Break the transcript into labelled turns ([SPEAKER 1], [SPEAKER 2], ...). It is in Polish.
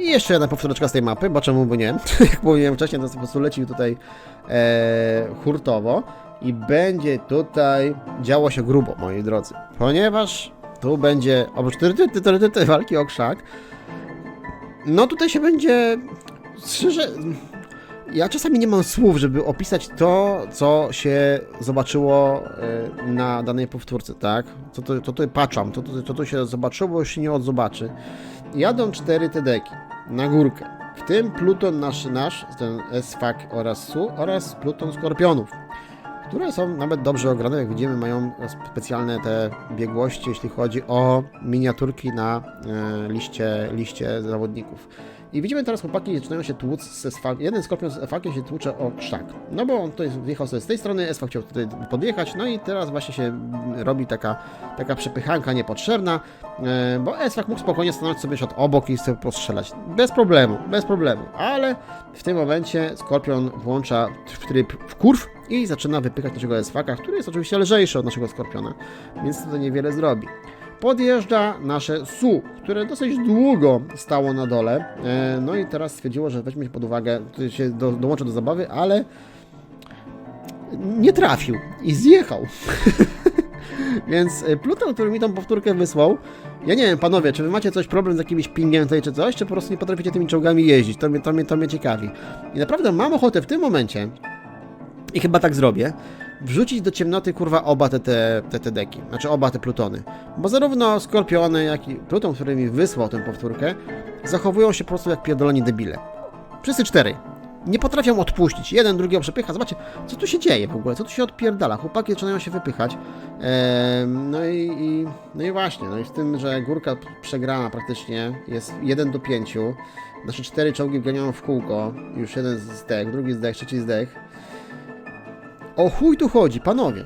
[SPEAKER 1] I jeszcze jedna powtóreczka z tej mapy, bo czemu by nie? Jak mówiłem wcześniej, to po prostu leci tutaj e, hurtowo i będzie tutaj działo się grubo, moi drodzy. Ponieważ tu będzie, oprócz ty, walki o krzak, no tutaj się będzie, szczerze, ja czasami nie mam słów, żeby opisać to, co się zobaczyło e, na danej powtórce, tak? To, to patrzam, to, to, to, się zobaczyło, się nie odzobaczy. Jadą cztery TDki na górkę. W tym Pluton nasz, nasz ten S-Fak oraz SU oraz Pluton Skorpionów, które są nawet dobrze ograne, jak widzimy, mają specjalne te biegłości, jeśli chodzi o miniaturki na e, liście, liście zawodników. I widzimy teraz chłopaki zaczynają się tłuc. Jeden skorpion z S-Fakiem się tłucze o krzak. No bo on tutaj wjechał sobie z tej strony, S-Fak chciał tutaj podjechać, no i teraz właśnie się robi taka, taka przepychanka niepotrzebna, e, bo S-Fak mógł spokojnie stanąć sobie od obok i sobie postrzelać. Bez problemu, bez problemu. Ale w tym momencie skorpion włącza w tryb w kurw i zaczyna wypychać naszego S-Faka, który jest oczywiście lżejszy od naszego skorpiona, więc to niewiele zrobi podjeżdża nasze SU, które dosyć długo stało na dole. E, No i teraz stwierdziło, że weźmie pod uwagę, tutaj się do, dołączy do zabawy, ale nie trafił i zjechał. Więc e, Pluton, który mi tą powtórkę wysłał, ja nie wiem, panowie, czy wy macie coś problem z jakimś pingiem tutaj czy coś, czy po prostu nie potraficie tymi czołgami jeździć? To mnie, to mnie, to mnie ciekawi. I naprawdę mam ochotę w tym momencie, i chyba tak zrobię, wrzucić do ciemnoty kurwa oba te, te, te, te deki, znaczy oba te plutony. Bo zarówno Skorpiony, jak i Pluton, który mi wysłał tę powtórkę, zachowują się po prostu jak pierdoloni debile. Wszyscy cztery. Nie potrafią odpuścić. Jeden drugiego przepycha. Zobaczcie, co tu się dzieje w ogóle, co tu się odpierdala. Chłopaki zaczynają się wypychać. Ehm, no, i, i, no i właśnie, no i w tym, że górka przegrana praktycznie jest 1 do 5. Nasze cztery czołgi ganiają w kółko. Już jeden zdech, drugi zdech, trzeci zdech. O chuj tu chodzi, panowie.